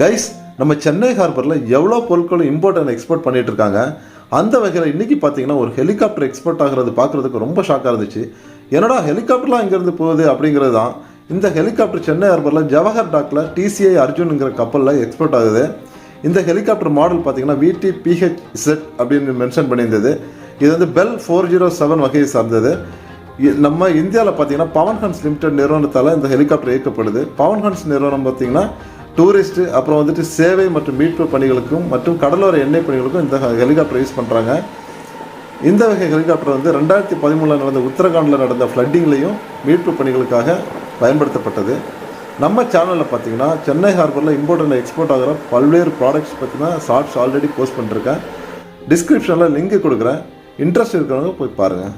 Guys நம்ம சென்னை ஹார்பரில் எவ்வளோ பொருட்களும் இம்போர்ட் அண்ட் எக்ஸ்போர்ட் பண்ணிட்டு இருக்காங்க அந்த வகையில் இன்னைக்கு பார்த்தீங்கன்னா ஒரு ஹெலிகாப்டர் எக்ஸ்போர்ட் ஆகிறது பார்க்குறதுக்கு ரொம்ப ஷாக்காக இருந்துச்சு. என்னடா ஹெலிகாப்டர்லாம் இங்கேருந்து போகுது அப்படிங்கிறது தான். இந்த ஹெலிகாப்டர் சென்னை ஹார்பரில் ஜவஹர் டாக்கில் டிசிஐ அர்ஜுனுங்கிற கப்பலில் எக்ஸ்போர்ட் ஆகுது. இந்த ஹெலிகாப்டர் மாடல் பார்த்தீங்கன்னா விடி பிஹெச் செட் அப்படின்னு மென்ஷன் பண்ணியிருந்தது. இது வந்து பெல் ஃபோர் ஜீரோ செவன் வகையை சார்ந்தது. நம்ம இந்தியாவில் பார்த்தீங்கன்னா பவன் ஹன்ஸ் லிமிடெட் நிறுவனத்தால் இந்த ஹெலிகாப்டர் இயக்கப்படுது. பவன்ஹன்ஸ் நிறுவனம் பார்த்தீங்கன்னா டூரிஸ்ட் அப்புறம் வந்துட்டு சேவை மற்றும் மீட்பு பணிகளுக்கும் மற்றும் கடலோர எண்ணெய் பணிகளுக்கும் இந்த ஹெலிகாப்டர் யூஸ் பண்ணுறாங்க இந்த வகை ஹெலிகாப்டர் வந்து ரெண்டாயிரத்தி பதிமூணில் நடந்த உத்தரகாண்டில் நடந்த ஃப்ளட்டிங்லேயும் மீட்பு பணிகளுக்காக பயன்படுத்தப்பட்டது. நம்ம சேனலில் பார்த்தீங்கன்னா சென்னை ஹார்பரில் இம்போர்ட் அண்ட் எக்ஸ்போர்ட் ஆகிற பல்வேறு ப்ராடக்ட்ஸ் பார்த்தீங்கன்னா ஷார்ட்ஸ் ஆல்ரெடி போஸ்ட் பண்ணிருக்கேன். டிஸ்கிரிப்ஷனில் லிங்க் கொடுக்குறேன். இன்ட்ரெஸ்ட் இருக்கிறவங்க போய் பாருங்கள்